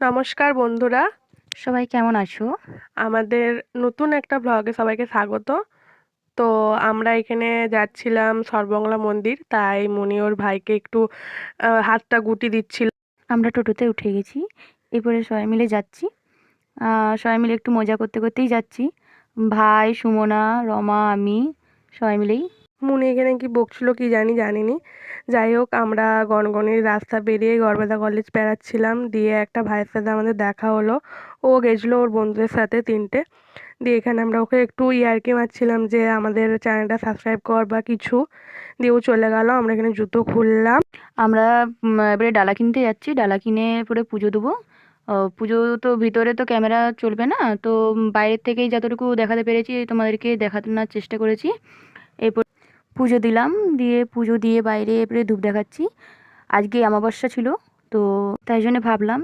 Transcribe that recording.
নমস্কার বন্ধুরা। সবাই কেমন আছো? আমাদের নতুন একটা ব্লগে সবাইকে স্বাগত। তো আমরা এখানে যাচ্ছিলাম সর্বংলা মন্দির তাই মনি ওর ভাইকে একটু হাতটা গুটি দিচ্ছিল। আমরা টোটোতে উঠে গেছি এরপরে সবাই মিলে যাচ্ছি। সবাই মিলে একটু মজা করতে করতেই যাচ্ছি। ভাই সুমনা রমা আমি সবাই মিলেই মুনি এখানে কি বকছিল কি জানি, জানিনি। যাই হোক, আমরা গনগনির রাস্তা পেরিয়ে গড়বেতা কলেজ বেড়াচ্ছিলাম। দিয়ে একটা ভাইয়ের সাথে আমাদের দেখা হলো। ও গেছিল ওর বন্ধুদের সাথে তিনটে। দিয়ে এখানে আমরা ওকে একটু ইয়ার্কি মারছিলাম যে, আমাদের চ্যানেলটা সাবস্ক্রাইব কর বা কিছু। দিয়ে ও চলে গেল। আমরা এখানে জুতো খুললাম। আমরা এবারে ডালা কিনতে যাচ্ছি। ডালা কিনে পরে পুজো দেবো। পুজো তো ভিতরে তো ক্যামেরা চলবে না। তো বাইরের থেকেই যতটুকু দেখাতে পেরেছি তোমাদেরকে দেখানোর চেষ্টা করেছি। এরপর পুজো দিলাম, দিয়ে পুজো দিয়ে বাইরে এবারে ধূপ দেখাচ্ছি। আজকে অমাবস্যা ছিল, তো তাই জন্য ভাবলাম